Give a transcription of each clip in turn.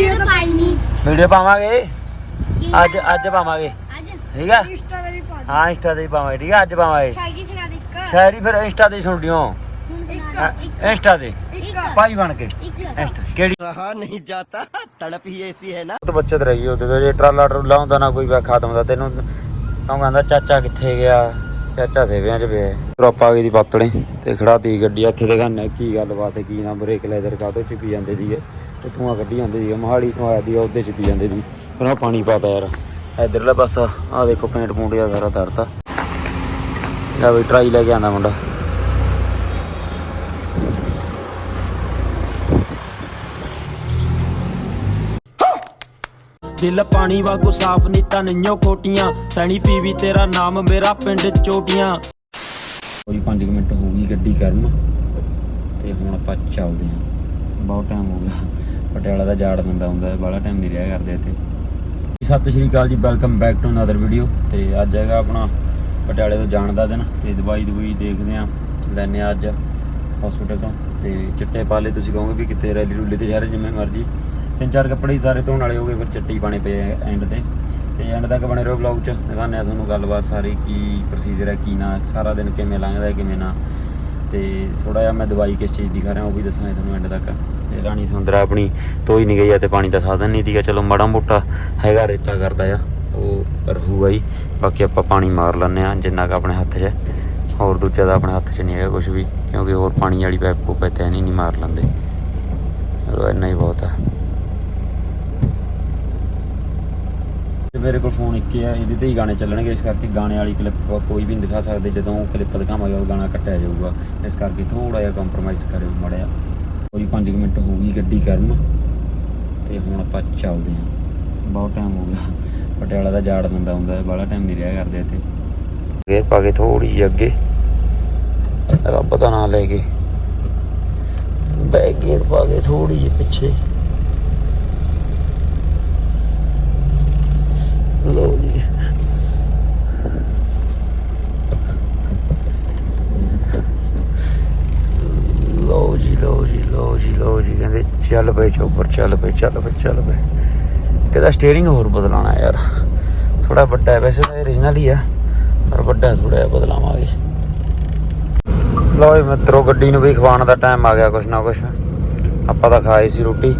Video ਪਾਵਾਂਗੇ? ਅੱਜ ਅੱਜ ਪਾਵਾਂਗੇ। ਠੀਕ ਆ? ਇੰਸਟਾ ਤੇ ਵੀ ਪਾ ਹਾਂ ਇੰਸਟਾ ਤੇ ਵੀ ਪਾਵਾਂਗੇ ਠੀਕ ਆ? ਅੱਜ ਪਾਵਾਂਗੇ। ਸ਼ਾਇਰੀ ਫਿਰ ਇੰਸਟਾ ਤੇ ਸੁਣ ਲਿਓ। ਇੰਸਟਾ ਤੇ। ਭਾਈ ਬਣ ਕੇ। ਕਿਹੜੀ? ਰਹਾ ਨਹੀਂ ਜਾਤਾ। ਤੜਪ ਹੀ ਐਸੀ ਹੈ ਨਾ। ਬਹੁਤ ਬੱਚਤ ਰਹੀ ਉਹਦੇ ਤੋਂ। ਜੇ ਟਰਾਲਾ ਟਰੂਲਾ ਹੁੰਦਾ ਨਾ ਕੋਈ ਵਾ ਖਾਤਮ ਤੈਨੂੰ ਤਾਂ ਕਹਿੰਦਾ ਚਾਚਾ ਕਿੱਥੇ ਗਿਆ? ਚਾਚਾ ਸੇਵਿਆਂ 'ਚ ਪਿਆ। ਟਰੋਪਾ ਗਈ ਦੀ ਪਾਤੜੀ ਤੇ ਖੜਾਤੀ ਗੱਡੀ। ਇੱਥੇ ਦਿਖਾਣਾ ਕੀ ਗੱਲਬਾਤ ਹੈ? ਕੀ ਨਾ? ਬ੍ਰੇਕ ਲੈਦਰ ਕਾ ਤੋਂ ਚੁੱਕੀ ਜਾਂਦੇ ਦੀ ਹੈ ਤੇ ਧੂਆਂ ਕੱਢੀ ਜਾਂਦੇ ਸੀਗੇ ਮੋਹਾਲੀ ਤੋਂ ਆਇਆ ਦੀ ਉਹਦੇ ਚੁੱਕੀ ਜਾਂਦੇ ਸੀ। ਫਿਰ ਆਹ ਪਾਣੀ ਪਾਤਾ ਯਾਰ। ਇਧਰਲਾ ਪਾਸਾ ਆ ਦੇਖੋ ਪੇਂਟ ਪੂੰਟ ਜਿਹਾ ਸਾਰਾ ਤਰਤਾ। ਲੈ ਬਈ ਟਰਾਈ ਲੈ ਕੇ ਆਂਦਾ ਮੁੰਡਾ। ਦਿਲ ਪਾਣੀ ਵਾਂਗੂ ਸਾਫ਼ ਨੀਤਾਂ ਨਈਓ ਖੋਟੀਆਂ। ਸੈਣੀ ਪੀਵੀ ਤੇਰਾ ਨਾਮ ਮੇਰਾ ਪਿੰਡ ਚੋਟੀਆਂ। ਕੋਈ 5 ਮਿੰਟ ਹੋ ਗਈ ਗੱਡੀ ਕਰਨ ਤੇ ਹੁਣ ਆਪਾਂ ਚੱਲਦੇ ਹਾਂ। ਬਹੁਤ ਟਾਈਮ ਹੋ ਗਿਆ। ਪਟਿਆਲਾ ਦਾ ਜਾੜ ਦਿੰਦਾ ਹੁੰਦਾ ਹੈ ਟਾਈਮ ਨਹੀਂ ਰਿਹਾ ਕਰਦੇ ਇੱਥੇ। ਸਤਿ ਸ਼੍ਰੀ ਅਕਾਲ ਜੀ welcome back to another video ਤੇ ਅੱਜ ਹੈਗਾ ਆਪਣਾ ਪਟਿਆਲੇ ਤੋਂ ਜਾਣ ਦਾ ਦਿਨ, ਤੇ ਦਵਾਈ ਦਵਾਈ ਦੇਖਦੇ ਆਂ ਲੈਨੇ ਆ ਅੱਜ ਹਸਪੀਟਲ ਤੋਂ। ਤੇ ਚਿੱਟੇ ਪਾਲੇ ਤੁਸੀਂ ਕਹੋਗੇ ਵੀ ਕਿਤੇ ਰੈਲੀ ਰੂਲੀ ਤੇ ਜਾ ਰਹੇ ਜਿਵੇਂ ਮਰਜ਼ੀ। ਤਿੰਨ ਚਾਰ ਕੱਪੜੇ ਹੀ ਸਾਰੇ ਧੋਣ ਵਾਲੇ ਹੋਗੇ ਫਿਰ ਚਿੱਟੇ ਹੀ ਪਾਣੇ ਪਏ ਐਂਡ ਤੇ। ਤੇ ਐਂਡ ਤੱਕ ਬਣੇ ਰਹੋ ਵਲੌਗ 'ਚ, ਦਿਖਾਉਂਦੇ ਆ ਤੁਹਾਨੂੰ ਗੱਲਬਾਤ ਸਾਰੀ, ਕੀ ਪ੍ਰੋਸੀਜਰ ਹੈ, ਕੀ ਨਾ, ਸਾਰਾ ਦਿਨ ਕਿਵੇਂ ਲੰਘਦਾ ਕਿਵੇਂ ਨਾ। ਤੇ ਥੋੜਾ ਜਿਹਾ ਮੈਂ ਦਵਾਈ ਕਿਸ ਚੀਜ਼ ਦੀ ਖਾ ਰਿਹਾ ਉਹ ਵੀ ਦੱਸਾਂਗਾ ਤੁਹਾਨੂੰ ਐਂਡ ਤੱਕ। ਤੇ ਰਾਣੀ ਸੁੰਦਰਾ ਆਪਣੀ ਤੋਈ ਨਹੀਂ ਗਈ ਆ ਤੇ ਪਾਣੀ ਦਾ ਸਾਧਨ ਨਹੀਂ ਦੀਗਾ ਚਲੋ ਮਾੜਾ ਮੋਟਾ ਹੈਗਾ, ਰੇਤਾ ਕਰਦਾ ਆ, ਉਹ ਪਰ ਹੋਊਗਾ ਹੀ। ਬਾਕੀ ਆਪਾਂ ਪਾਣੀ ਮਾਰ ਲੈਂਦੇ ਆ ਜਿੰਨਾ ਕੁ ਆਪਣੇ ਹੱਥ 'ਚ ਹੋਰ ਦੂਜਾ ਦਾ ਆਪਣੇ ਹੱਥ 'ਚ ਨਹੀਂ ਹੈਗਾ ਕੁਝ ਵੀ, ਕਿਉਂਕਿ ਹੋਰ ਪਾਣੀ ਵਾਲੀ ਪੈਪ ਪੂਪ ਇੱਥੇ ਨਹੀਂ ਨਹੀਂ ਮਾਰ ਲੈਂਦੇ। ਚਲੋ, ਇੰਨਾ ਹੀ ਬਹੁਤ ਆ ਤੇ ਮੇਰੇ ਕੋਲ ਫੋਨ ਇੱਕ ਹੀ ਆ, ਇਹਦੇ ਤੇ ਹੀ ਗਾਣੇ ਚੱਲਣਗੇ, ਇਸ ਕਰਕੇ ਗਾਣੇ ਵਾਲੀ ਕਲਿੱਪ ਕੋਈ ਵੀ ਨਹੀਂ ਦਿਖਾ ਸਕਦੇ, ਜਦੋਂ ਕਲਿੱਪ ਦਿਖਾਵਾਂਗੇ, ਉਹ ਗਾਣਾ ਕੱਟਿਆ ਜਾਊਗਾ। ਇਸ ਕਰਕੇ ਥੋੜਾ ਜਿਹਾ ਕੰਪਰੋਮਾਈਜ਼ ਕਰਿਓ ਮੜਿਆ ਕੋਈ 5 ਮਿੰਟ ਹੋ ਗਈ ਗੱਡੀ ਕਰਨ ਤੇ ਹੁਣ ਆਪਾਂ ਚੱਲਦੇ ਹਾਂ। ਬਹੁਤ ਟਾਈਮ ਹੋ ਗਿਆ। ਪਟਿਆਲਾ ਦਾ ਜਾੜ ਦਿੰਦਾ ਹੁੰਦਾ ਹੈ ਬੜਾ ਟਾਈਮ ਨਹੀਂ ਰਿਹਾ ਕਰਦੇ ਇੱਥੇ। ਗੇਰ ਪਾ ਕੇ ਥੋੜੀ ਜਿਹੀ ਅੱਗੇ। ਰੱਬ ਦਾ ਨਾਮ ਲੈ ਕੇ। ਬੈਗ ਗੇਰ ਪਾ ਕੇ ਥੋੜੀ ਜਿਹੀ ਪਿੱਛੇ। ਲੋ ਜੀ। ਲਓ ਜੀ ਲਓ ਜੀ ਲਓ ਜੀ ਲਓ ਜੀ। ਕਹਿੰਦੇ, ਚੱਲ ਪਏ ਚੋਪਰ, ਚੱਲ ਪਏ ਚੱਲ ਪਏ ਚੱਲ ਪਏ। ਕਹਿੰਦਾ ਸਟੀਅਰਿੰਗ ਹੋਰ ਬਦਲਾਣਾ ਯਾਰ। ਥੋੜਾ ਵੱਡਾ ਹੈ। ਵੈਸੇ ਤਾਂ ਇਹ origignal ਹੀ ਆ, ਪਰ ਵੱਡਾ ਥੋੜਾ ਜਿਹਾ ਬਦਲਾਵਾਂਗੇ। ਲਓ ਜੀ ਮਿੱਤਰੋ, ਗੱਡੀ ਨੂੰ ਵੀ ਖਵਾਉਣ ਦਾ ਟਾਈਮ ਆ ਗਿਆ ਕੁਛ ਨਾ ਕੁਛ। ਆਪਾਂ ਤਾਂ ਖਾਈ ਸੀ ਰੋਟੀ।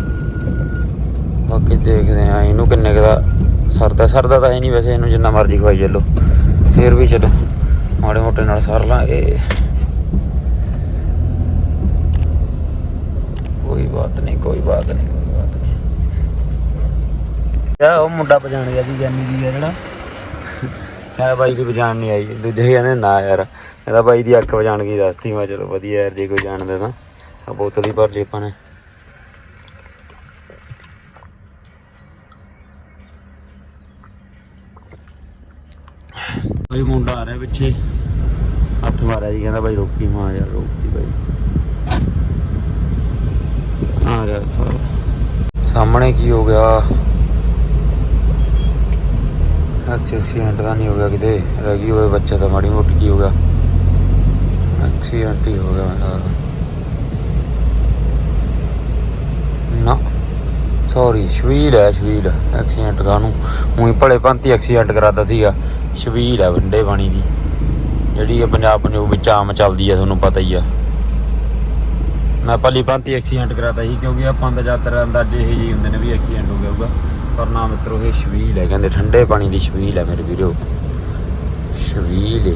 ਬਾਕੀ ਦੇਖਦੇ ਆ ਇਹਨੂੰ ਕਿੰਨੇ ਕੁ ਦਾ ਸਰਦਾ ਸਰਦਾ ਤਾਂ ਹੈ ਨਹੀਂ ਵੈਸੇ ਇਹਨੂੰ ਜਿੰਨਾ ਮਰਜ਼ੀ ਖਵਾਈ ਚੱਲੋ। ਫੇਰ ਵੀ ਚਲੋ, ਮਾੜੇ ਮੋਟੇ ਨਾਲ ਸਰ ਲਾਂਗੇ। ਕੋਈ ਬਾਤ ਨਹੀਂ, ਕੋਈ ਬਾਤ ਨਹੀਂ, ਕੋਈ ਬਾਤ ਨਹੀਂ। ਯਾ ਉਹ ਮੁੰਡਾ ਪਛਾਣ ਗਿਆ ਜੀ ਗਿਆਨੀ ਜੀ ਆ ਜਿਹੜਾ। ਹੈ ਬਾਈ ਦੀ ਪਛਾਣ ਨਹੀਂ ਆਈ। ਦੂਜੇ ਕਹਿੰਦੇ, ਨਾ ਯਾਰ ਇਹਦਾ ਬਾਈ ਦੀ ਅੱਖ ਪਛਾਣ ਗਈ, ਦੱਸਤੀ। ਮੈਂ ਚਲੋ ਵਧੀਆ ਯਾਰ, ਜੇ ਕੋਈ ਜਾਣਦਾ ਤਾਂ। ਆ ਬੋਤਲ ਹੀ ਭਰ ਲਈ ਆਪਾਂ ਨੇ। ਕੋਈ ਮੁੰਡਾ ਆ ਰਿਹਾ ਪਿੱਛੇ। ਹੱਥ ਮਾਰਿਆ ਜੀ, ਕਹਿੰਦਾ ਬਾਈ ਰੋਕੀ ਮਾਰ ਯਾਰ ਰੋਕੀ ਬਾਈ ਆ ਗਿਆ ਸਾਰਾ। ਸਾਹਮਣੇ ਕੀ ਹੋ ਗਿਆ? ਐਕਸੀਡੈਂਟ ਤਾਂ ਨਹੀਂ ਹੋ ਗਿਆ ਕਿਤੇ। ਰਹਿ ਗਈ ਹੋਵੇ ਬੱਚਾ ਤਾਂ, ਮਾੜੀ ਮੋਟੀ ਕੀ ਹੋ ਗਿਆ? ਐਕਸੀਡੈਂਟ ਹੀ ਹੋ ਗਿਆ ਮੈਨੂੰ ਨਾ ਸੌਰੀ ਸ਼ਵੀਲ ਹੈ ਸ਼ਵੀਲ ਐਕਸੀਡੈਂਟ ਕਾਨੂੰ ਉਹੀ ਭਲੇ ਪੰਤੀ ਐਕਸੀਡੈਂਟ ਕਰਾਦਾ ਸੀਗਾ। ਸ਼ਵੀਲ ਹੈ ਵੰਡੇ ਪਾਣੀ ਦੀ। ਜਿਹੜੀ ਇਹ ਪੰਜਾਬ ਪੰਜਾਬ ਵਿੱਚ ਆਮ ਚੱਲਦੀ ਹੈ ਤੁਹਾਨੂੰ ਪਤਾ ਹੀ ਆ। ਮੈਂ ਭਲੀ ਪੰਤੀ ਐਕਸੀਡੈਂਟ ਕਰਾਤਾ ਸੀ, ਕਿਉਂਕਿ ਆਪਾਂ ਦਾ ਜ਼ਿਆਦਾਤਰ ਅੰਦਾਜ਼ੇ ਇਹ ਜਿਹੇ ਹੁੰਦੇ ਨੇ ਵੀ ਐਕਸੀਡੈਂਟ ਹੋ ਗਿਆ ਹੋਊਗਾ। ਪਰ ਨਾ ਮਿੱਤਰੋ, ਇਹ ਸ਼ਵੀਲ ਹੈ, ਕਹਿੰਦੇ ਠੰਡੇ ਪਾਣੀ ਦੀ ਸ਼ਵੀਲ ਹੈ ਮੇਰੇ ਵੀਰੋ। ਸ਼ਵੀਲ ਹੈ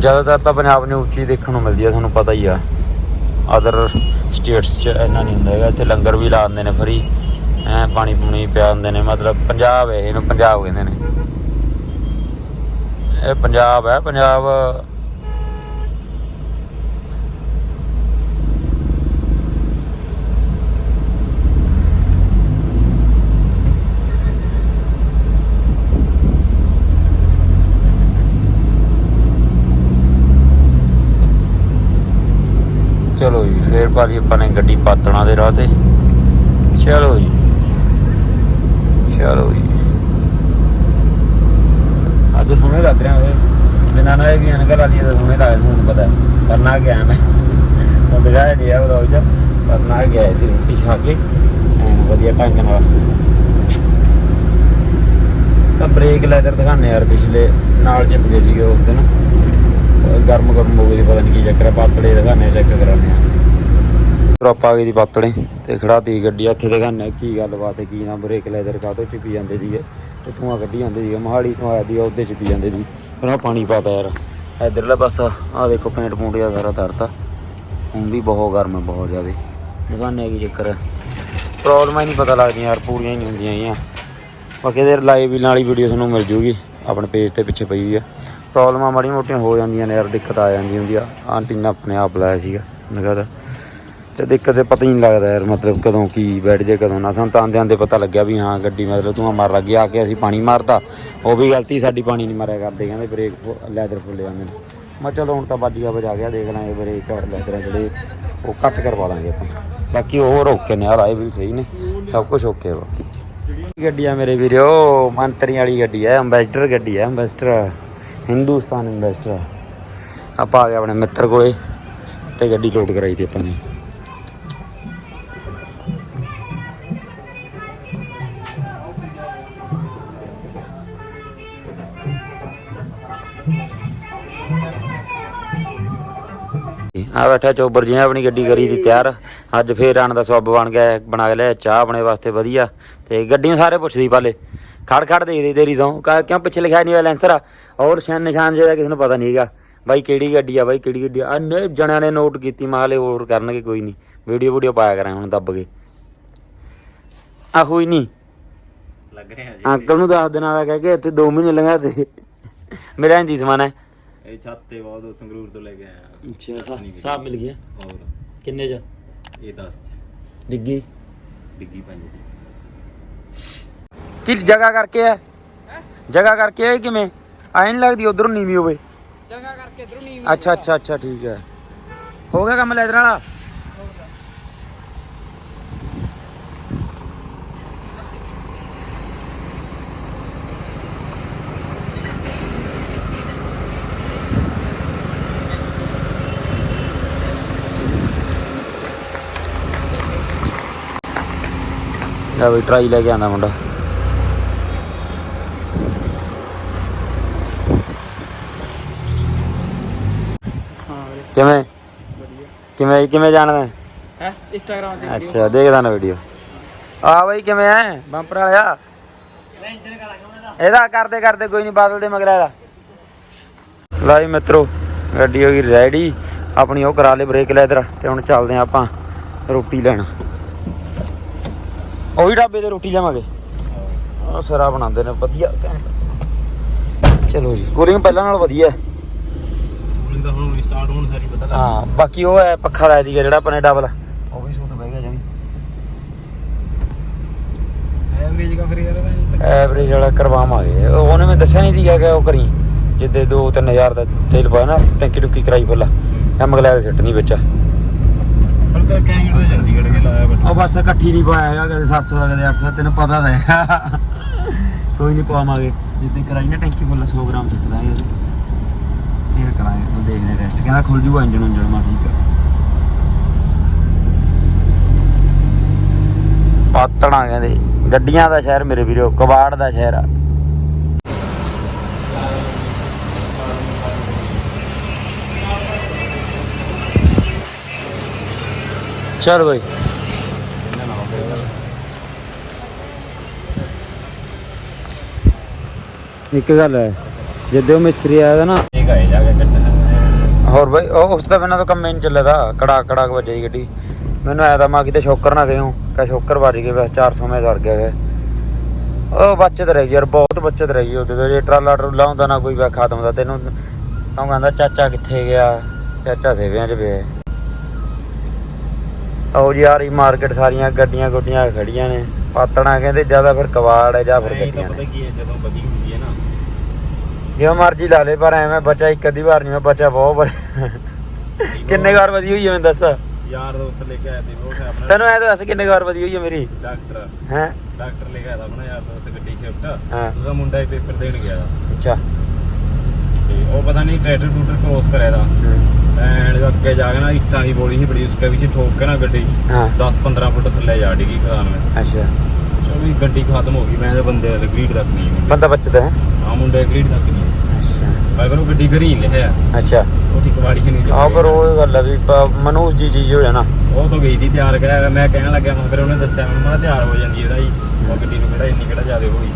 ਜ਼ਿਆਦਾਤਰ ਤਾਂ ਪੰਜਾਬ ਨੂੰ ਉੱਚੀ ਦੇਖਣ ਨੂੰ ਮਿਲਦੀ ਹੈ ਤੁਹਾਨੂੰ ਪਤਾ ਹੀ ਆ। ਅਦਰ ਸਟੇਟਸ 'ਚ ਇੰਨਾ ਨਹੀਂ ਹੁੰਦਾ ਹੈਗਾ। ਇੱਥੇ ਲੰਗਰ ਵੀ ਲਾ ਦਿੰਦੇ ਨੇ ਫਰੀ ਐ ਪਾਣੀ ਪੂਣੀ ਪਿਆ ਦਿੰਦੇ ਨੇ। ਮਤਲਬ ਪੰਜਾਬ ਹੈ, ਇਹਨੂੰ ਪੰਜਾਬ ਕਹਿੰਦੇ ਨੇ। ਇਹ ਪੰਜਾਬ ਹੈ, ਪੰਜਾਬ ਚਲੋ ਜੀ, ਫੇਰ ਭਾਜੀ ਆਪਾਂ ਨੇ ਗੱਡੀ ਪਾਤਣਾ ਦੇ ਰਾਹ ਤੇ। ਚਲੋ ਜੀ। ਚਲੋ ਜੀ। ਅੱਜ ਸੋਹਣੇ ਲੱਗ ਰਿਹਾ ਓਏ। ਬਿਨਾਂ ਨਾ ਇਹ ਵੀ ਅਨਕਲ ਵਾਲੀ ਦਾ ਸੋਹਣੇ ਲੱਗਦੇ ਤੁਹਾਨੂੰ ਪਤਾ। ਪਰ ਨਾ ਗਿਆ ਮੈਂ। ਉਹ ਦਿਖਾਇਆ ਨਹੀਂ ਆ ਵਲੌਗ ਚ, ਪਰ ਨਾ ਗਿਆ ਇਹਦੀ ਰੋਟੀ ਖਾ ਕੇ। ਵਧੀਆ ਢੰਗ ਨਾਲ। ਤਾਂ ਬ੍ਰੇਕ ਲੈਦਰ ਦਿਖਾਣੇ ਯਾਰ ਪਿਛਲੇ ਨਾਲ ਚਿਪ ਗਏ ਸੀਗੇ ਉਸ ਦਿਨ। ਗਰਮ ਗਰਮ ਹੋ ਗਈ ਪਤਾ ਨਹੀਂ ਕੀ ਚੱਕਰ ਹੈ ਪਾਤੜੇ ਦਿਖਾਣੇ ਚੈੱਕ ਕਰਾਣੇ ਆ। ਡ੍ਰੌਪ ਆ ਗਈ ਦੀ ਪਾਤੜੇ ਤੇ ਖੜਾਤੀ ਗੱਡੀ, ਇੱਥੇ ਦਿਖਾਣੇ ਕੀ ਗੱਲਬਾਤ ਹੈ, ਕੀ ਨਾ ਬ੍ਰੇਕ ਲੈਦਰ ਕਾਹਤੋਂ ਚਿਪੀ ਜਾਂਦੇ ਸੀਗੇ ਤੇ ਧੂਆਂ ਕੱਢੀ ਜਾਂਦੇ ਸੀਗੇ, ਮੋਹਾਲੀ ਤੋਂ ਆਇਆ ਦੀ ਉਹਦੇ ਚਿਪੀ ਜਾਂਦੇ ਸੀ। ਫਿਰ ਆਹ ਪਾਣੀ ਪਾਤਾ ਯਾਰ, ਇਧਰਲਾ ਪਾਸਾ ਆ ਦੇਖੋ ਪੇਂਟ ਪੂੰਟ ਦਾ ਸਾਰਾ ਤਰਤਾ, ਹੁਣ ਵੀ ਬਹੁਤ ਗਰਮ ਹੈ, ਬਹੁਤ ਜ਼ਿਆਦਾ। ਦਿਖਾਣੇ ਕੀ ਚੱਕਰ ਹੈ। ਪ੍ਰੋਬਲਮਾਂ ਹੀ ਨਹੀਂ ਪਤਾ ਲੱਗਦੀਆਂ ਯਾਰ, ਪੂਰੀਆਂ ਹੀ ਨਹੀਂ ਹੁੰਦੀਆਂ ਹੈਗੀਆਂ। ਬਾਕੀ ਇਹਦੇ ਲਾਈਵ ਨਾਲ ਹੀ ਵੀਡੀਓ ਤੁਹਾਨੂੰ ਮਿਲ ਜੂਗੀ, ਆਪਣੇ ਪੇਜ ਤੇ ਪਿੱਛੇ ਪਈ ਹੋਈ ਆ। ਪ੍ਰੋਬਲਮਾਂ ਮਾੜੀਆਂ ਮੋਟੀਆਂ ਹੋ ਜਾਂਦੀਆਂ ਨੇ ਯਾਰ, ਦਿੱਕਤ ਆ ਜਾਂਦੀ ਹੁੰਦੀ ਆ। ਆਂਟੀ ਨੇ ਆਪਣੇ ਆਪ ਲਾਇਆ ਸੀਗਾ ਨਿਗਾਹ ਦਾ ਤੇ ਦਿੱਕਤ ਤੇ ਪਤਾ ਹੀ ਨਹੀਂ ਲੱਗਦਾ ਯਾਰ, ਮਤਲਬ ਕਦੋਂ ਕੀ ਬੈਠ ਜੇ, ਕਦੋਂ ਨਾ। ਸਾਨੂੰ ਤਾਂ ਆਂਦੇ ਆਂਦੇ ਪਤਾ ਲੱਗਿਆ ਵੀ ਹਾਂ, ਗੱਡੀ ਮਤਲਬ ਤੂੰ ਮਾਰ ਲੱਗ ਗਿਆ, ਆ ਕੇ ਅਸੀਂ ਪਾਣੀ ਮਾਰਤਾ। ਉਹ ਵੀ ਗਲਤੀ, ਸਾਡੀ ਪਾਣੀ ਨਹੀਂ ਮਾਰਿਆ ਕਰਦੇ, ਕਹਿੰਦੇ ਬ੍ਰੇਕ ਲੈਦਰ ਫੁੱਲਿਆ ਮੈਨੂੰ ਮੈਂ ਚਲੋ ਹੁਣ ਤਾਂ ਵੱਜ ਗਿਆ, ਵਜਾ ਗਿਆ, ਦੇਖ ਲਾਂਗੇ ਬ੍ਰੇਕ ਲੈਦਰ ਜਿਹੜੇ, ਉਹ ਕੱਟ ਕਰਵਾ ਲਾਂਗੇ ਆਪਾਂ। ਬਾਕੀ ਉਹ ਰੋਕੇ ਨੇ ਯਾਰ, ਆਏ ਵੀ ਸਹੀ ਨੇ, ਸਭ ਕੁਝ ਓਕੇ ਬਾਕੀ। ਗੱਡੀ ਆ ਮੇਰੇ ਵੀਰੋ, ਮੰਤਰੀ ਵਾਲੀ ਗੱਡੀ ਹੈ ਅੰਬੈਸਡਰ ਗੱਡੀ ਹੈ ਅੰਬੈਸਡਰ ਹਿੰਦੁਸਤਾਨ ਅੰਬੈਸਡਰ ਆਪਾਂ ਆ ਗਏ ਆਪਣੇ ਮਿੱਤਰ ਕੋਲੇ ਤੇ ਗੱਡੀ ਲੋਡ ਕਰਾਈ ਤੀ ਆਪਾਂ ਨੇ। ਆ ਬੈਠਾ ਚੋਬਰ ਜੀ ਆਪਣੀ ਗੱਡੀ ਕਰੀ ਦੀ ਤਿਆਰ। ਅੱਜ ਫੇਰ ਆਣ ਦਾ ਸਵਾਬ ਬਣ ਗਿਆ, ਬਣਾ ਲਿਆ ਚਾਹ ਆਪਣੇ ਵਾਸਤੇ ਵਧੀਆ। ਤੇ ਗੱਡੀ ਨੂੰ ਸਾਰੇ ਪੁੱਛਦੀ ਪਾਲੇ। ਖੜ ਖੜ ਦੇਖਦੇ ਤੇਰੀ ਤੋਂ। ਕਿਉਂ ਪਿੱਛੇ ਲਿਖਿਆ ਨਹੀਂ ਹੋਇਆ ਲੈਂਸਰ? ਆ ਔਰ ਨਿਸ਼ਾਨ ਨਿਸ਼ਾਨ ਜਿਹੜਾ ਕਿਸੇ ਨੂੰ ਪਤਾ ਨਹੀਂ ਹੈਗਾ ਬਾਈ ਕਿਹੜੀ ਗੱਡੀ ਆ ਬਾਈ ਕਿਹੜੀ ਗੱਡੀ ਆ। ਅੰਨੇ ਜਣਿਆਂ ਨੇ ਨੋਟ ਕੀਤੀ ਮਾਲੇ ਹੋਰ ਕਰਨਗੇ ਕੋਈ ਨਹੀਂ। ਵੀਡੀਓ ਵੀਡੀਓ ਪਾਇਆ ਕਰਾਂ ਹੁਣ ਦੱਬ ਕੇ। ਆ ਹੋਈ ਨਹੀਂ। ਲੱਗ ਰਿਹਾ ਜੀ ਅੰਕਲ ਨੂੰ ਦੱਸ ਦੇਣਾ ਦਾ ਕਹਿ ਕੇ ਇੱਥੇ 2 ਮਹੀਨੇ ਲੰਘਾ ਦੇ। ਮੇਰਾ ਇੰਦੀ ਸਮਾਨ ਹੈ। ਇਹ ਛੱਤ ਤੇ ਬਹੁਤ ਸੰਗਰੂਰ ਤੋਂ ਲੈ ਕੇ ਆਇਆ। ਅੱਛਾ ਸਾਬ ਮਿਲ। ਗਿਆ। ਹੋਰ। ਕਿੰਨੇ ਚ? ਇਹ 10 ਚ। ਡਿੱਗੀ? ਡਿੱਗੀ ਪੰਜ ਦੀ। ਕੀ ਜਗ੍ਹਾ ਕਰਕੇ ਹੈ? ਜਗ੍ਹਾ ਕਰਕੇ ਹੈ ਕਿਵੇਂ? ਐਂ ਨਹੀਂ ਲੱਗਦੀ ਉਧਰੋਂ ਨੀਵੀਂ ਹੋਵੇ? ਜਗ੍ਹਾ ਕਰਕੇ ਇਧਰੋਂ ਨਹੀਂ ਅੱਛਾ ਅੱਛਾ ਅੱਛਾ ਠੀਕ ਹੈ। ਹੋ ਗਿਆ ਕੰਮ ਲੈਦਰ ਵਾਲਾ? ਲੈ ਬਈ ਟਰਾਈ ਲੈ ਕੇ ਆਂਦਾ ਮੁੰਡਾ। ਕਿਵੇਂ? ਕਿਵੇਂ ਕਿਵੇਂ ਜਾਣਦਾ? ਹੈ? ਇੰਸਟਾਗ੍ਰਾਮ ਤੇ ਅੱਛਾ ਦੇਖਦਾ ਨਾ ਵੀਡੀਓ ਆ ਬਈ ਕਿਵੇਂ ਐ? ਬੰਪਰ ਵਾਲਿਆ? ਇਹਦਾ ਕਰਦੇ ਕਰਦੇ ਕੋਈ ਨਹੀਂ ਬਾਦਲ ਦੇ ਮਗਰ ਇਹਦਾ ਲਾਈ ਮਿੱਤਰੋ ਗੱਡੀ ਹੋ ਗਈ ਰੈਡੀ ਆਪਣੀ ਉਹ ਕਰਾ ਲੇ ਬ੍ਰੇਕ ਲੈਦਰ ਤੇ ਹੁਣ ਚੱਲਦੇ ਆ ਆਪਾਂ ਰੋਟੀ ਲੈਣ। ਉਹੀ ਢਾਬੇ ਤੇ ਰੋਟੀ ਲਿਆਵਾਂਗੇ। ਆ ਸਰਾ ਬਣਾਉਂਦੇ ਨੇ ਵਧੀਆ। ਚਲੋ ਜੀ ਕੂਲਿੰਗ ਪਹਿਲਾਂ ਨਾਲ ਵਧੀਆ। ਹੈ ਕੂਲਿੰਗ ਦਾ ਹੁਣ ਸਟਾਰਟ ਹੋਣ ਸਾਰੀ ਪਤਾ ਹਾਂ ਬਾਕੀ ਉਹ ਹੈ ਪੱਖਾ ਲਾਇਆ ਦੀਗਾ ਜਿਹੜਾ ਆਪਣੇ ਡਬਲ ਉਹ ਵੀ ਸੂਤ ਬਹਿ ਗਿਆ ਜਮੀ। ਐਵਰੇਜ ਕਾ ਫਿਰ ਯਾਰ ਐਵਰੇਜ ਵਾਲਾ ਕਰਵਾਵਾਂਗੇ। ਉਹਨੇ ਮੈਨੂੰ ਦੱਸਿਆ ਨਹੀਂ ਦੀਗਾ ਕਿ ਉਹ ਕਰੀ। ਜਿੱਦੇ 2-3000 ਦਾ ਤੇਲ ਪਾਇਆ ਨਾ ਟੈਂਕੀ ਟੁੱਕੀ ਕਰਾਈ ਫੁੱਲ ਐ ਮਗਲੈਰ ਸਿੱਟ ਨਹੀਂ ਵਿੱਚ। ਹੁਣ ਤਾਂ ਕੈਂਗੜ ਤੋਂ ਚੰਡੀਗੜ੍ਹ ਕੇ ਲਾਇਆ ਬਟ। ਉਹ ਬਸ ਇਕੱਠੀ ਨਹੀਂ ਪਾਇਆ ਹੈਗਾ ਕਦੇ 700 ਦਾ ਕਦੇ 800 ਤੈਨੂੰ ਪਤਾ ਤਾਂ ਹੈ। ਕੋਈ ਨਹੀਂ ਪਾਵਾਂਗੇ। ਜਿੱਦੇ ਕਰਾਈ ਨਾ ਟੈਂਕੀ ਫੁੱਲ 100 ਗ੍ਰਾਮ ਸਿੱਟ ਦਾਂਗੇ ਕਰਾਂਗੇ ਉਹ ਦੇਖਦੇ ਟੈਸਟ ਕਹਿੰਦਾ ਖੁੱਲ ਜੂਗਾ ਇੰਜਨ ਉਂਜਨ ਮਾ ਠੀਕ ਹੈ ਪਾਤਣਾ ਕਹਿੰਦੇ। ਗੱਡੀਆਂ ਦਾ ਸ਼ਹਿਰ ਮੇਰੇ ਵੀਰੋ ਕਬਾੜ ਦਾ ਸ਼ਹਿਰ ਆ। ਚਲ ਬਈ। ਇੱਕ ਗੱਲ ਹੈ ਜਦੋਂ ਮਿਸਤਰੀ ਆਇਆ ਨਾ ਇਹ ਗਏ ਜਾ ਕੇ। ਹੋਰ ਬਈ ਉਹ ਉਸ ਦਾ ਬਿਨਾਂ ਤਾਂ ਕੰਮ ਹੀ ਨਹੀਂ ਚੱਲਦਾ ਕੜਾ ਕੜਾ ਵੱਜੇ ਗੱਡੀ। ਮੈਨੂੰ ਆਇਆ ਤਾਂ ਮਾ ਕਿਤੇ ਸ਼ੋਕਰ ਨਾ ਗਏ ਹੂੰ ਕਾ ਸ਼ੋਕਰ ਵੱਜ ਗਏ ਬਸ 400 ਮੈਂ ਸਰ ਗਿਆ ਹੈ। ਉਹ ਬਚਤ ਰਹਿ ਯਾਰ ਬਹੁਤ ਬਚਤ ਰਹਿ ਉਹਦੇ ਤੋਂ ਜੇ ਟਰਾਲਾ ਟਰੂਲਾ ਹੁੰਦਾ ਨਾ ਕੋਈ ਵਾ ਖਤਮ ਦਾ ਤੈਨੂੰ ਤਾਂ ਕਹਿੰਦਾ ਚਾਚਾ ਕਿੱਥੇ ਗਿਆ ਚਾਚਾ ਸੇਵਿਆਂ 'ਚ ਪਿਆ। ਹੈ। ਉਹ ਯਾਰ ਇਹ ਮਾਰਕੀਟ ਸਾਰੀਆਂ ਗੱਡੀਆਂ ਗੁੱਡੀਆਂ ਖੜੀਆਂ ਨੇ ਪਾਤਣਾ ਕਹਿੰਦੇ ਜ਼ਿਆਦਾ ਫਿਰ ਕਵਾੜ ਹੈ ਜਾਂ ਫਿਰ ਗੱਡੀਆਂ ਪਤਾ ਨੇ ਕੀ ਹੈ ਜਦੋਂ ਵਧੀ ਜਿਵੇਂ ਮਰਜ਼ੀ ਲਾ ਲੇ ਪਰ ਐਵੇਂ ਬੱਚਾ ਇੱਕ ਅੱਧੀ ਵਾਰ ਨਹੀਂ ਮੈਂ ਬੱਚਾ ਬਹੁਤ ਵਾਰ ਕਿੰਨੇ ਵਾਰ ਵਧੀ ਹੋਈ ਹੈ ਮੈਨੂੰ ਦੱਸ? ਯਾਰ ਦੋਸਤ ਲੈ ਕੇ ਆਇਆ ਤੇ ਉਹ ਆਪਣਾ। ਤੈਨੂੰ ਐ ਤਾਂ ਦੱਸ ਕਿੰਨੇ ਵਾਰ ਵਧੀ ਹੋਈ ਹੈ ਮੇਰੀ? ਡਾਕਟਰ। ਹੈ? ਡਾਕਟਰ ਲੈ ਕੇ ਆਇਆ ਆਪਣਾ ਯਾਰ ਦੋਸਤ ਗੱਡੀ ਸ਼ਿਫਟ ਹਾਂ। ਉਹਦਾ ਮੁੰਡਾ ਹੀ ਪੇਪਰ ਦੇਣ ਗਿਆ। ਅੱਛਾ। ਤੇ ਉਹ ਪਤਾ ਨਹੀਂ ਟਰੈਕਟਰ ਟੂਟਰ ਕ੍ਰੋਸ ਕਰਿਆ ਦਾ। ਐਂਡ ਅੱਗੇ ਜਾ ਕੇ ਨਾ ਇੱਟਾਂ ਦੀ ਬੋਲੀ ਸੀ ਬੜੀ ਉਸਕੇ ਵਿੱਚ ਠੋਕ ਕੇ ਨਾ ਗੱਡੀ। ਹਾਂ। 10 15 ਫੁੱਟ ਥੱਲੇ ਜਾ ਡਿੱਗੀ ਖਦਾਨ ਵਿੱਚ ਅੱਛਾ। ਵੀ ਗੱਡੀ ਖਤਮ ਹੋ ਗਈ ਮੈਂ ਤੇ ਬੰਦੇ ਦੇ ਗਰੀਡ ਤੱਕ ਨਹੀਂ ਮੁੰਡੇ ਬੰਦਾ ਬਚਦਾ ਹੈ? ਆ ਮੁੰਡੇ ਗਰੀਡ ਤੱਕ ਨਹੀਂ ਅੱਛਾ। ਪਰ ਉਹ ਗੱਡੀ ਘਰੀ ਹੀ ਲਿਖਿਆ। ਅੱਛਾ। ਉਹ ਠੀਕ ਵਾੜੀ ਹੀ ਨਹੀਂ ਆ ਪਰ ਉਹ ਗੱਲ ਆ ਵੀ ਪ- ਮਨੂਸ ਜੀ ਚੀਜ਼ ਹੋ ਜਾਣਾ। ਉਹ ਤਾਂ ਗਈ ਦੀ ਤਿਆਰ ਕਰਿਆ ਹੋਇਆ। ਮੈਂ ਕਹਿਣ ਲੱਗਿਆ ਮੈਂ ਫਿਰ ਉਹਨੇ ਦੱਸਿਆ ਮੈਨੂੰ ਮੈਂ ਤਿਆਰ ਹੋ ਜਾਂਦੀ ਇਹਦਾ ਹੀ। ਉਹ ਗੱਡੀ ਨੂੰ ਕਿਹੜਾ ਇੰਨੀ ਕਿਹੜਾ ਜ਼ਿਆਦਾ ਹੋਈ।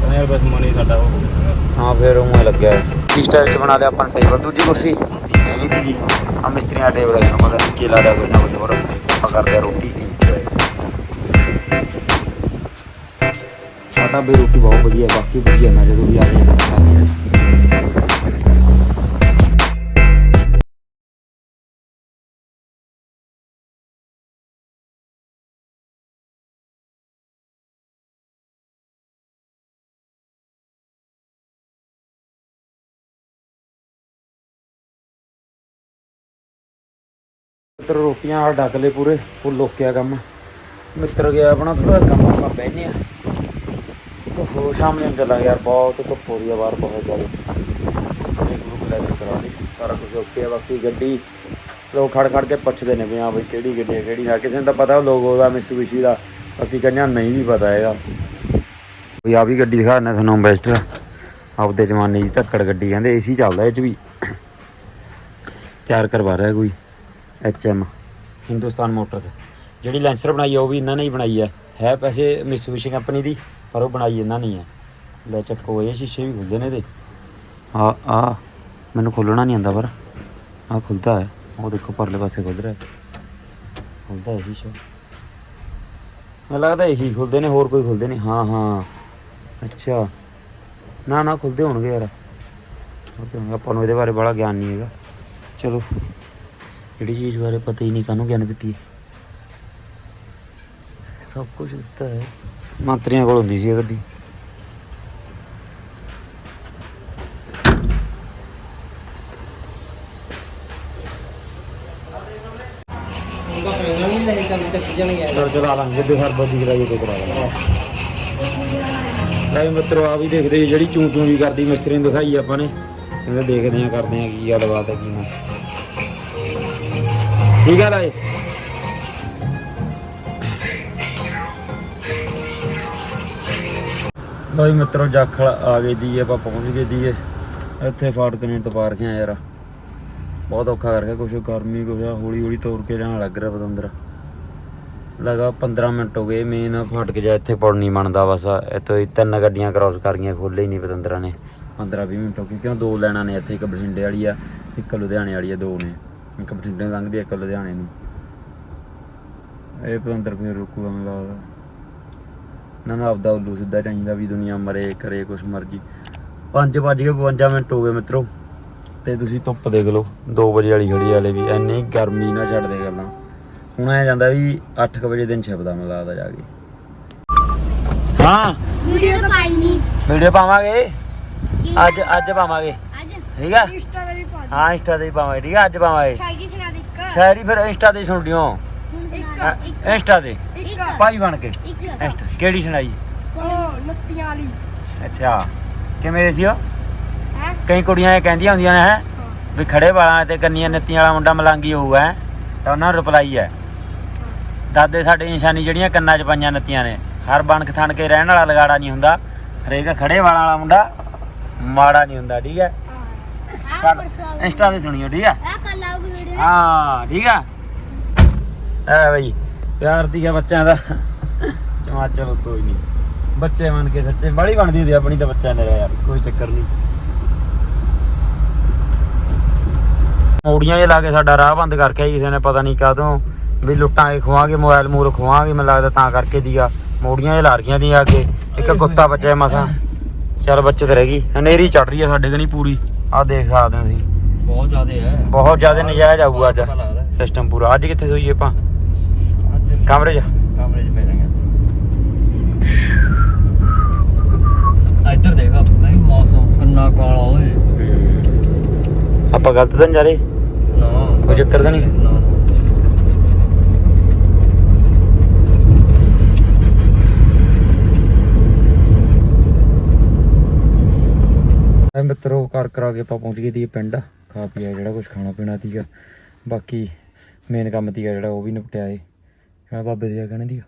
ਕਹਿੰਦਾ ਯਾਰ ਬਸ ਮਨੀ ਸਾਡਾ ਉਹ ਹੋ ਗਿਆ। ਹਾਂ ਫਿਰ ਉਹ ਲੱਗਿਆ। ਕੀ ਸਟਾਈਲ ਚ ਬਣਾ ਲਿਆ ਆਪਾਂ ਟੇਬਲ ਦੂਜੀ ਕੁਰਸੀ। ਨਹੀਂ ਦੀ ਜੀ ਆ ਮਿਸਤਰੀਆਂ ਟੇਬਲ ਹੈ ਤੁਹਾਨੂੰ ਪਤਾ ਨੀਚੇ ਲਾ ਲਿਆ ਕੋਈ ਨਾ ਕੁਝ ਹੋਰ ਆਪਾਂ ਕਰਦੇ ਆ ਰੋਟੀ। ਇੰਜੋਏ ਸਾਡਾ ਰੋਟੀ ਬਹੁਤ ਵਧੀਆ, ਬਾਕੀ ਵਧੀਆ, ਮੈਂ ਜਦੋਂ ਵੀ ਆ ਗਿਆ ਖਾਣੇ ਮਿੱਤਰ, ਰੋਟੀਆਂ ਆ ਡੱਕ ਲਏ ਪੂਰੇ, ਫੁੱਲ ਓਕੇ ਆ ਕੰਮ। ਮਿੱਤਰ ਗਿਆ ਆਪਣਾ ਥੋੜਾ ਕੰਮ ਆਪਾਂ ਬਹਿਨੇ ਆ ਉਹ ਸ਼ਾਮ ਨੂੰ ਚੱਲਾਂਗੇ ਯਾਰ, ਬਹੁਤ ਧੁੱਪ ਹੋ ਰਹੀ ਆ, ਬਾਹਰ ਬਹੁਤ ਜ਼ਿਆਦਾ। ਇਹ ਗਰੁੱਪ ਲੈ ਕੇ ਕਰਾ ਲਈ, ਸਾਰਾ ਕੁਝ ਓਕੇ ਆ, ਬਾਕੀ ਗੱਡੀ ਲੋਕ ਖੜ ਖੜ ਕੇ ਪੁੱਛਦੇ ਨੇ ਵੀ ਹਾਂ ਬਈ ਕਿਹੜੀ ਗੱਡੀ ਹੈ ਕਿਹੜੀ ਨਾ ਕਿਸੇ ਨੂੰ ਤਾਂ ਪਤਾ ਲੋਗੋ ਦਾ ਮਿਸੂਬਿਸ਼ੀ ਦਾ, ਬਾਕੀ ਕੰਨਿਆਂ ਨੂੰ ਨਹੀਂ ਵੀ ਪਤਾ ਹੈਗਾ। ਵੀ ਆ ਵੀ ਗੱਡੀ ਦਿਖਾ ਤੁਹਾਨੂੰ ਅੰਬੈਸਟਰ ਆਪਦੇ ਜ਼ਮਾਨੇ ਦੀ ਧੱਕੜ ਗੱਡੀ, ਕਹਿੰਦੇ ਏਸੀ ਚੱਲਦਾ ਇਹ ਚ ਵੀ। ਤਿਆਰ ਕਰਵਾ ਰਿਹਾ ਕੋਈ ਐਚਐਮ ਹਿੰਦੁਸਤਾਨ ਮੋਟਰਸ ਜਿਹੜੀ ਲੈਂਸਰ ਬਣਾਈ ਹੈ ਉਹ ਵੀ ਇਹਨਾਂ ਨੇ ਹੀ ਬਣਾਈ ਹੈ ਹੈ ਪੈਸੇ ਮਿਸੂਬਿਸ਼ੀ ਕੰਪਨੀ ਦੀ। ਪਰ ਉਹ ਬਣਾਈ ਇਹਨਾਂ ਨਹੀਂ ਹੈ ਲੈ ਚੱਕੋ, ਇਹ ਸ਼ੀਸ਼ੇ ਵੀ ਖੁੱਲਦੇ ਨੇ ਇਹਦੇ। ਆ ਆ, ਮੈਨੂੰ ਖੋਲਣਾ ਨਹੀਂ ਆਂਦਾ ਪਰ ਆ ਖੁੱਲਦਾ ਹੈ। ਉਹ ਦੇਖੋ ਪਰਲੇ ਪਾਸੇ ਖੁੱਲ ਰਿਹਾ ਖੁੱਲਦਾ ਹੈ ਸ਼ੀਸ਼ਾ। ਮੈਨੂੰ ਲੱਗਦਾ ਇਹੀ ਖੁੱਲਦੇ ਨੇ, ਹੋਰ ਕੋਈ ਖੁੱਲਦੇ ਨਹੀਂ। ਹਾਂ ਹਾਂ। ਅੱਛਾ। ਨਾ ਨਾ ਖੁੱਲਦੇ ਹੋਣਗੇ ਯਾਰ। ਉਹ ਤੇ ਆਪਾਂ ਨੂੰ ਇਹਦੇ ਬਾਰੇ ਬੜਾ ਗਿਆਨ ਨਹੀਂ ਹੈਗਾ। ਚਲੋ। ਜਿਹੜੀ ਚੀਜ਼ ਬਾਰੇ ਪਤਾ ਹੀ ਨਹੀਂ ਕਾਹਨੂੰ ਗਿਆਨ ਕਿੱਟੀ ਹੈ ਸਭ ਕੁਝ ਦਿੱਤਾ ਹੈ। ਮੰਤਰੀਆਂ ਕੋਲ ਹੁੰਦੀ ਸੀ ਇਹ ਗੱਡੀ। ਉਹਦਾ ਚਲਾ ਲਾਂਗੇ ਜਿੱਦੇ ਸਰਬਤ ਦੀ ਕਰਾਈਏ ਤੇ ਕਰਾ ਲਾਂਗੇ। ਲੈ ਮਿੱਤਰੋ ਆ ਵੀ ਦੇਖਦੇ ਜਿਹੜੀ ਚੂੰ ਚੂੰ ਵੀ ਕਰਦੀ ਮਿਸਤਰੀ ਨੂੰ ਦਿਖਾਈ ਆਪਾਂ ਨੇ। ਇਹਦੇ ਦੇਖਦੇ ਆ ਕਰਦੇ ਆ ਕੀ ਗੱਲਬਾਤ ਹੈ, ਕੀ ਨਾ। ਠੀਕ ਹੈ ਲਾਏ ਲੋ ਵੀ ਮਿੱਤਰੋ ਜਾਖਲ ਆ ਗਏ ਦੀ ਆਪਾਂ ਪਹੁੰਚ ਗਏ ਦੀ ਇੱਥੇ ਫਾਟਕ ਨੇ ਟਪਾਰ ਕੇ ਯਾਰ। ਬਹੁਤ ਔਖਾ ਕਰਕੇ ਕੁਛ ਗਰਮੀ, ਕੁਛ ਹੌਲੀ ਹੌਲੀ ਤੋਰ ਕੇ ਜਾਣ ਲੱਗ ਰਿਹਾ ਬਦੰਦਰ ਲਗਾ 15 ਮਿੰਟ ਹੋ ਗਏ ਮੇਨ ਫਾਟਕ ਜਾ ਇੱਥੇ ਪੁਲ ਨਹੀਂ ਬਣਦਾ ਬਸ। ਇੱਥੋਂ ਹੀ ਤਿੰਨ ਗੱਡੀਆਂ ਕ੍ਰਾਸ ਕਰ ਗਈਆਂ ਖੋਲੇ ਹੀ ਨਹੀਂ ਬਦੰਦਰਾਂ ਨੇ। 15 20 ਮਿੰਟ ਹੋ ਗਏ, ਕਿਉਂ? ਦੋ ਲੈਣਾ ਨੇ ਇੱਥੇ, ਇੱਕ ਬਠਿੰਡੇ ਵਾਲੀ ਆ, ਇੱਕ ਲੁਧਿਆਣੇ ਵਾਲੀ ਆ, ਦੋ ਨੇ। ਇੱਕ ਬਠਿੰਡੇ ਨੂੰ ਲੰਘਦੀ ਇੱਕ ਲੁਧਿਆਣੇ ਨੂੰ। ਇਹ ਬਦੰਦਰ ਫਿਰ ਰੁਕੂਗਾ, ਮੈਨੂੰ ਲੱਗਦਾ। ਨਾ ਨਾ ਆਪਦਾ ਉੱਲੂ ਸਿੱਧਾ ਚਾਹੀਦਾ ਵੀ ਦੁਨੀਆ ਮਰੇ ਕਰੇ ਕੁਛ ਮਰਜ਼ੀ। 5 ਵੱਜ ਕੇ 52 ਮਿੰਟ ਹੋ ਗਏ ਮਿੱਤਰੋ। ਤੇ ਤੁਸੀਂ ਧੁੱਪ ਦੇਖ ਲਓ 2 ਵਜੇ ਵਾਲੀ ਖੜੀ ਵਾਲੇ ਵੀ ਐਨੀ ਗਰਮੀ ਨਾ ਛੱਡਦੇ ਗੱਲਾਂ। ਹੁਣ ਐ ਜਾਂਦਾ ਵੀ 8 ਵਜੇ ਦਿਨ ਛਿਪਦਾ ਮੈਨੂੰ ਲੱਗਦਾ ਜਾ ਕੇ। ਹਾਂ? ਵੀਡੀਓ ਤਾਂ ਪਾਈ ਨਹੀਂ ਵੀਡੀਓ ਪਾਵਾਂਗੇ? ਅੱਜ ਅੱਜ ਪਾਵਾਂਗੇ। ਠੀਕ ਆ? ਇੰਸਟਾ ਤੇ ਵੀ ਪਾ ਹਾਂ ਇੰਸਟਾ ਤੇ ਹੀ ਪਾਵਾਂਗੇ ਠੀਕ ਆ? ਅੱਜ ਪਾਵਾਂਗੇ। ਸ਼ਾਇਰੀ ਸੁਣਾ ਦੇ ਇੱਕ। ਸ਼ਾਇਰੀ ਫਿਰ ਇੰਸਟਾ ਤੇ ਸੁਣ ਲਿਓ। ਇੰਸਟਾ ਤੇ। ਇੱਕ। ਭਾਈ ਬਣ ਕੇ। ਕਿਹੜੀ ਸੁਣਾਈ? ਉਹ ਨੱਤੀਆਂ ਵਾਲੀ। ਅੱਛਾ ਕਿਵੇਂ ਸੀ ਉਹ? ਹੈ? ਕਈ ਕੁੜੀਆਂ ਇਹ ਕਹਿੰਦੀਆਂ ਹੁੰਦੀਆਂ ਨੇ ਹੈ ਵੀ ਖੜੇ ਵਾਲਾਂ ਤੇ ਕੰਨੀਆਂ ਨੱਤੀਆਂ ਵਾਲਾ ਮੁੰਡਾ ਮਲੰਗੀ ਹੋਊਗਾ ਹੈਂ। ਤਾਂ ਉਹਨਾਂ ਨੂੰ ਰਿਪਲਾਈ ਹੈ। ਦਾਦੇ ਸਾਡੇ ਨਿਸ਼ਾਨੀ ਜਿਹੜੀਆਂ ਕੰਨਾਂ 'ਚ ਪਾਈਆਂ ਨੱਤੀਆਂ ਨੇ ਹਰ ਬਣਕ ਥਣ ਕੇ ਰਹਿਣ ਵਾਲਾ ਲਗਾੜਾ ਨਹੀਂ ਹੁੰਦਾ ਹਰੇਕ ਖੜੇ ਵਾਲਾਂ ਵਾਲਾ ਮੁੰਡਾ ਮਾੜਾ ਨਹੀਂ ਹੁੰਦਾ ਠੀਕ ਹੈ? ਪਰ ਇੰਸਟਾ ਤੇ ਸੁਣਿਓ ਠੀਕ ਹੈ? ਹਾਂ ਠੀਕ ਆ ਐ ਬਈ ਪਿਆਰ ਦੀ ਬੱਚਿਆਂ ਦਾ। ਚਮਾ ਚਲੋ ਕੋਈ ਨਹੀਂ। ਬੱਚੇ ਮੰਨ ਕੇ ਸੱਚੇ ਬੜੀ ਬਣਦੀ ਹੁੰਦੀ ਆਪਣੀ ਤਾਂ ਬੱਚਾ ਨੇ ਯਾਰ ਕੋਈ ਚੱਕਰ ਨਹੀਂ। ਮੋੜੀਆਂ ਜੇ ਲਾ ਕੇ ਸਾਡਾ ਰਾਹ ਬੰਦ ਕਰਕੇ ਆਈ ਕਿਸੇ ਨੇ ਪਤਾ ਨਹੀਂ ਕਾਹਤੋਂ ਵੀ ਲੁੱਟਾਂਗੇ ਖਵਾਵਾਂਗੇ ਮੋਬਾਈਲ ਮੂਰ ਖਵਾਵਾਂਗੇ ਮੈਨੂੰ ਲੱਗਦਾ ਤਾਂ ਕਰਕੇ ਦੀਗਾ ਮੋੜੀਆਂ ਜੇ ਲਾ ਰਖੀਆਂ ਦੀਆਂ ਅੱਗੇ ਇੱਕ ਕੁੱਤਾ ਬੱਚਾ ਮਸਾਂ। ਚੱਲ ਬੱਚੇ ਤੇ ਰਹਿ ਗਈ। ਹਨੇਰੀ ਚੜ ਰਹੀ ਆ ਸਾਡੇ ਕਨੀ ਪੂਰੀ। ਆਹ ਦੇਖ ਸਕਦੇ ਤੁਸੀਂ। ਬਹੁਤ ਜ਼ਿਆਦੇ ਹੈ ਬਹੁਤ ਜ਼ਿਆਦਾ ਨਜਾਇਜ਼ ਆਊਗਾ ਅੱਜ। ਸਿਸਟਮ ਪੂਰਾ। ਅੱਜ ਕਿੱਥੇ ਸੋਈਏ ਆਪਾਂ? ਕਮਰੇ 'ਚ ਕਮਰੇ 'ਚ ਪੈ ਜਾਾਂਗੇ ਇੱਧਰ ਦੇਖ ਆਪਣਾ ਮੌਸਮ ਕਿੰਨਾ ਕਾਲਾ ਓਏ। ਆਪਾਂ ਗਲਤ ਤਾਂ ਨਹੀਂ ਜਾ ਰਹੇ? ਨਾ। ਕੋਈ ਚੱਕਰ ਤਾਂ ਨਹੀਂ? ਨਾ, ਨਾ। ਐ ਮਿੱਤਰੋ ਕਰ ਕਰਾ ਕੇ ਆਪਾਂ ਪਹੁੰਚ ਗਏ ਦੀ ਪਿੰਡ। ਖਾ ਪੀਆ ਜਿਹੜਾ ਕੁਝ ਖਾਣਾ ਪੀਣਾ ਸੀਗਾ। ਬਾਕੀ ਮੇਨ ਕੰਮ ਸੀਗਾ ਜਿਹੜਾ ਉਹ ਵੀ ਨਿਪਟਿਆ ਏ। ਆ ਬਾਬੇ ਦੇ ਕਹਿਣੇ ਦੀ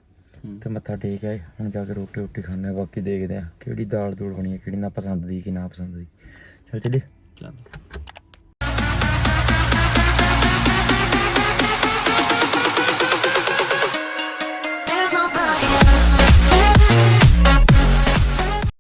ਤੇ ਮੱਥਾ ਟੇਕ ਆਏ ਹੁਣ ਜਾ ਕੇ ਰੋਟੀ ਰੋਟੀ ਖਾਣੇ ਆ ਬਾਕੀ ਦੇਖਦੇ ਆ ਕਿਹੜੀ ਦਾਲ ਦੂਲ ਬਣੀ ਹੈ ਕਿਹੜੀ ਨਾ ਪਸੰਦ ਦੀ ਕਿ ਨਾ ਪਸੰਦ ਦੀ। ਚਲ ਚੱਲੀਏ। ਚੱਲ।